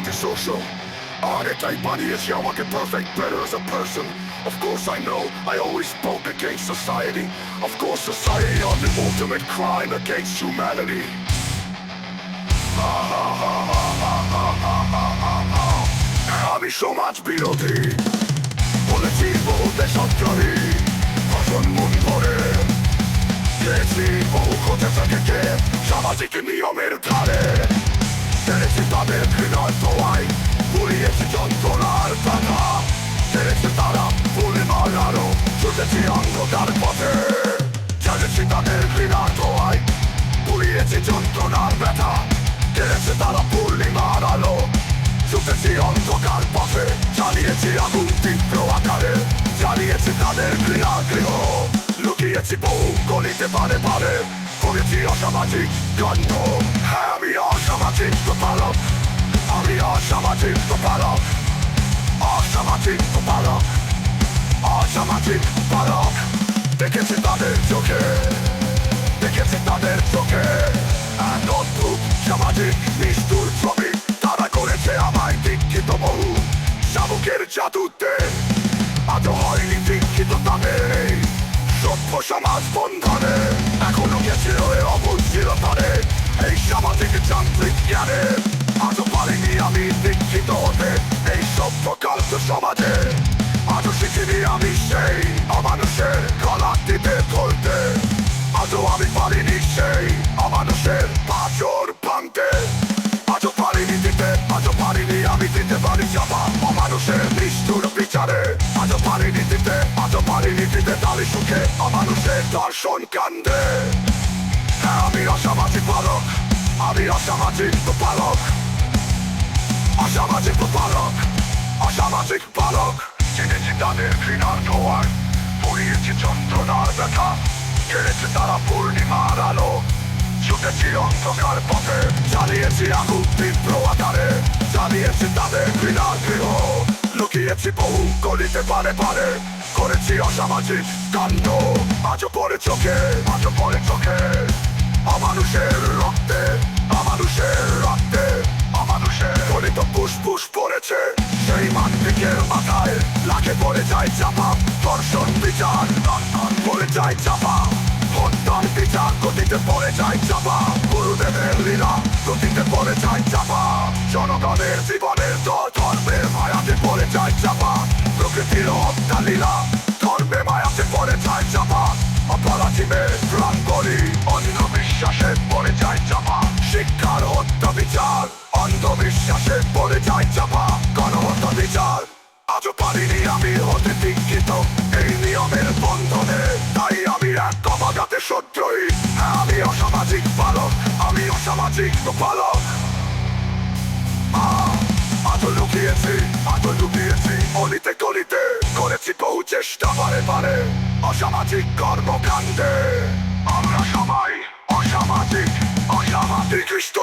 antisocial. Archetype money is Yawake perfect, better as a person. Of course I know, I always spoke against society. Of course society are the ultimate crime against humanity. Aby szomać piloty Poleci wodę szatkowi Paszon mun pory Leci po uchotę za dziecię Szabadzikiem i omertale ধারে টেনেছি তাদের ঘৃণার দোয়াই পুড়িয়েছি যন্ত্রণার টাকা টেনেছে তারা ফুলে মারারো ছুটেছি অন্ধকার পথে টেনেছি তাদের ঘৃণার দোয়াই পুড়িয়েছি যন্ত্রণার ব্যথা টেনেছে তারা পূর্ণিমার আলো ছুটেছি অন্ধকার পথে চালিয়েছি আগুন তীব্র আকারে চালিয়েছি তাদের ঘৃণা গৃহ লুকিয়েছি বহু গলিতে পারে পারে করেছি অসামাজিক কাণ্ড হ্যাঁ আমি অসামাজিক প্রতারক আমি অসামাজিক প্রতারক অসামাজিক প্রতারক অসামাজিক প্রতারক দেখেছি তাদের চোখে দেখেছি তাদের চোখে এক অদ্ভুত সামাজিক নিষ্ঠুর ছবি তারা করেছে আমায় দীক্ষিত বহু শামুকের জাদুতে আজও হয়নি দীক্ষিত তাদের এই সভ্য সমাজ বন্ধনে এখনও গেছে রয়ে অবুঝিরতারে এই সামাজিক যান্ত্রিক জ্ঞানে আজও পারিনি আমি দীক্ষিত হতে এই সভ্য কান্ত সমাজে। আজও শিখিনি আমি সেই অমানুষের গলা টিপে ধরতে আজও আমি পারিনি সেই দিতে তালি সুখে অমানুষের দর্শন কান্দে হ্যাঁ আমি অসামাজিক পালক, আমি অসামাজিক পালক অসামাজিক পালক অসামাজিক পালক। জেনেছি তাদের ঘৃণার ধোয়ার, পড়িয়েছি যন্ত্রণার ব্যথা। কেড়েছে তারা পূর্ণিমার আলো, ছুটেছি অন্ধকার পথে। চালিয়েছি আগুন তীব্র আকারে, চালিয়েছি তাদের ঘৃণার গৃহ লুকিয়েছি বহু গলিতে পারে পারে করেছি অসামাজিক কাণ্ড আজও পরে চোখে আজও পরে চোখে অমানুষের রক্তে অমানুষের রক্তে অমানুষের গলিত ফুসফুস পড়েছে সেই মান্তিকের মাথায় লাখে পড়ে যায় চাপা দর্শন বিচার পড়ে যায় চাপা হত্যার বিচার গতিতে পড়ে যায় চাপা গুরুদেবের লীলা গতিতে পড়ে যায় চাপা জনগণের জীবনের দর মায়াতে পড়ে যায় চাপা। প্রকৃতির হত্যা লীলা ধর্মে মায়াতে পড়ে যায় চাপা। অপরাধীদের প্রাণ করি, অন্ধবিশ্বাসে পড়ে যায় চাপা। শিক্ষার হত্যা বিচার অন্ধবিশ্বাসে পড়ে যায় চাপা। গণহত্যা বিচার আজও পারিনি আমি হতে দীক্ষিত এই নিয়মের বন্ধনে তাই আমি এক কমাগাতে শত্রুই। হ্যাঁ আমি অসামাজিক পালক, আমি অসামাজিক পালক চেষ্টা করে পারে অসামাজিক কর্মকাণ্ডে। আমরা সবাই অসামাজিক অসামাজিক খ্রিস্ট